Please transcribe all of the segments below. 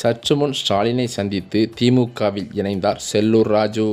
சற்று முன் ஸ்டாலினை சந்தித்து திமுகவில் இணைந்தார் செல்லூர் ராஜு.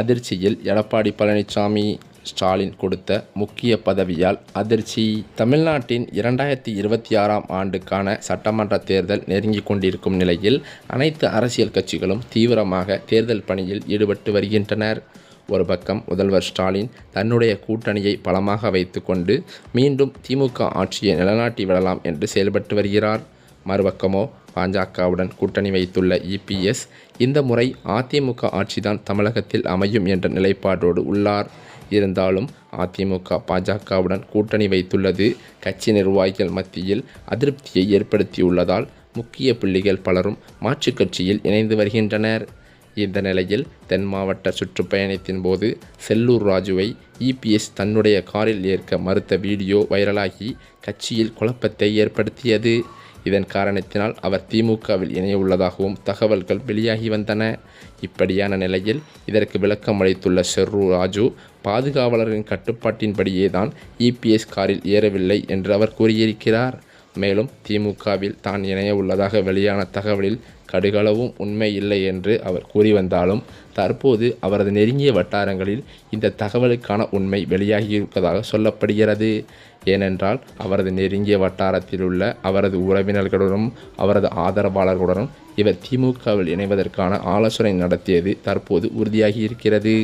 அதிர்ச்சியில் எடப்பாடி பழனிசாமி ஸ்டாலின் கொடுத்த முக்கிய பதவியால் அதிர்ச்சி. தமிழ்நாட்டின் இரண்டாயிரத்தி இருபத்தி ஆறாம் ஆண்டுக்கான சட்டமன்ற தேர்தல் நெருங்கிக் கொண்டிருக்கும் நிலையில் அனைத்து அரசியல் கட்சிகளும் தீவிரமாக தேர்தல் பணியில் ஈடுபட்டு வருகின்றனர். ஒரு பக்கம் முதல்வர் ஸ்டாலின் தன்னுடைய கூட்டணியை பலமாக வைத்துக்கொண்டு மீண்டும் திமுக ஆட்சியை நிலநாட்டி விடலாம் என்று செயல்பட்டு வருகிறார். மறுபக்கமோ பாஜகவுடன் கூட்டணி வைத்துள்ள இபிஎஸ் இந்த முறை அதிமுக ஆட்சிதான் தமிழகத்தில் அமையும் என்ற நிலைப்பாட்டோடு உள்ளார். இருந்தாலும் அதிமுக பாஜகவுடன் கூட்டணி வைத்துள்ளது. கட்சி நிர்வாகிகள் மத்தியில் அதிருப்தியை ஏற்படுத்தியுள்ளதால் முக்கிய புள்ளிகள் பலரும் மாற்றுக் கட்சியில் இணைந்து வருகின்றனர். இந்த நிலையில் தென் மாவட்ட சுற்றுப்பயணத்தின் போது செல்லூர் ராஜுவை இபிஎஸ் தன்னுடைய காரில் ஏற்க மறுத்த வீடியோ வைரலாகி கட்சியில் குழப்பத்தை ஏற்படுத்தியது. இதன் காரணத்தினால் அவர் திமுகவில் இணைய உள்ளதாகவும் தகவல்கள் வெளியாகி வந்தன. இப்படியான நிலையில் இதற்கு விளக்கம் அளித்துள்ள செர்ரு ராஜு பாதுகாவலரின் கட்டுப்பாட்டின்படியே தான் இபிஎஸ் காரில் ஏறவில்லை என்று அவர் கூறியிருக்கிறார். மேலும் திமுகவில் தான் இணைய உள்ளதாக வெளியான தகவலில் கடுகளவும் உண்மை இல்லை என்று அவர் கூறி வந்தாலும் தற்போது அவரது நெருங்கிய வட்டாரங்களில் இந்த தகவலுக்கான உண்மை வெளியாகியிருப்பதாக சொல்லப்படுகிறது. ஏனென்றால் அவரது நெருங்கிய வட்டாரத்தில் உள்ள அவரது உறவினர்களுடனும் அவரது ஆதரவாளர்களுடனும் இவர் திமுகவில் இணைவதற்கான ஆலோசனை நடத்தியது தற்போது உறுதியாகி இருக்கிறது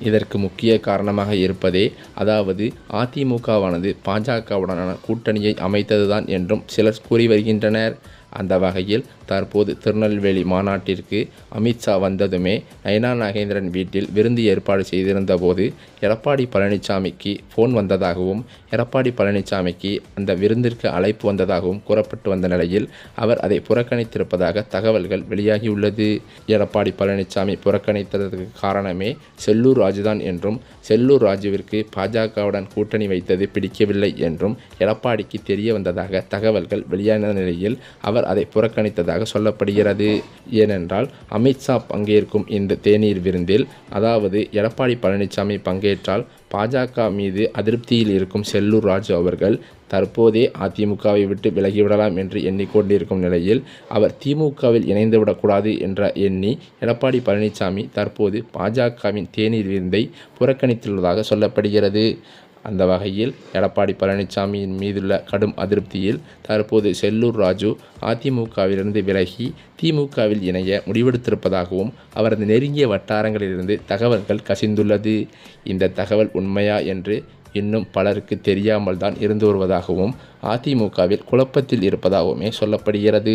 இதற்கு முக்கிய காரணமாக இருப்பதே அதாவது அதிமுகவானது பாஜகவுடனான கூட்டணியை அமைத்ததுதான் என்றும் சிலர் கூறி வருகின்றனர். அந்த வகையில் தற்போது திருநெல்வேலி மாநாட்டிற்கு அமித்ஷா வந்ததுமே நயனா நாகேந்திரன் வீட்டில் விருந்து ஏற்பாடு செய்திருந்த போது எடப்பாடி பழனிசாமிக்கு ஃபோன் வந்ததாகவும் எடப்பாடி பழனிசாமிக்கு அந்த விருந்திற்கு அழைப்பு வந்ததாகவும் கூறப்பட்டு வந்த நிலையில் அவர் அதை புறக்கணித்திருப்பதாக தகவல்கள் வெளியாகியுள்ளது. எடப்பாடி பழனிசாமி புறக்கணித்ததற்கு காரணமே செல்லூர் ராஜுதான் என்றும் செல்லூர் ராஜுவிற்கு பாஜகவுடன் கூட்டணி வைத்தது பிடிக்கவில்லை என்றும் எடப்பாடிக்கு தெரிய வந்ததாக தகவல்கள் வெளியான நிலையில் அவர் அவர் அதை புறக்கணித்ததாக சொல்லப்படுகிறது. ஏனென்றால் அமித்ஷா பங்கேற்கும் இந்த தேநீர் விருந்தில் அதாவது எடப்பாடி பழனிசாமி பங்கேற்றால் பாஜக மீது அதிருப்தியில் இருக்கும் செல்லூர் ராஜு அவர்கள் தற்போதே அதிமுகவை விட்டு விலகிவிடலாம் என்று எண்ணிக்கொண்டிருக்கும் நிலையில் அவர் திமுகவில் இணைந்துவிடக்கூடாது என்ற எண்ணி எடப்பாடி பழனிசாமி தற்போது பாஜகவின் தேநீர் விருந்தை புறக்கணித்துள்ளதாக சொல்லப்படுகிறது. அந்த வகையில் எடப்பாடி பழனிசாமியின் மீதுள்ள கடும் அதிருப்தியில் தற்போது செல்லூர் ராஜு அதிமுகவிலிருந்து விலகி திமுகவில் இணைய முடிவெடுத்திருப்பதாகவும் அவரது நெருங்கிய வட்டாரங்களிலிருந்து தகவல்கள் கசிந்துள்ளது. இந்த தகவல் உண்மையா என்று இன்னும் பலருக்கு தெரியாமல் தான் இருந்து வருவதாகவும் அதிமுகவில் குழப்பத்தில் இருப்பதாகவுமே சொல்லப்படுகிறது.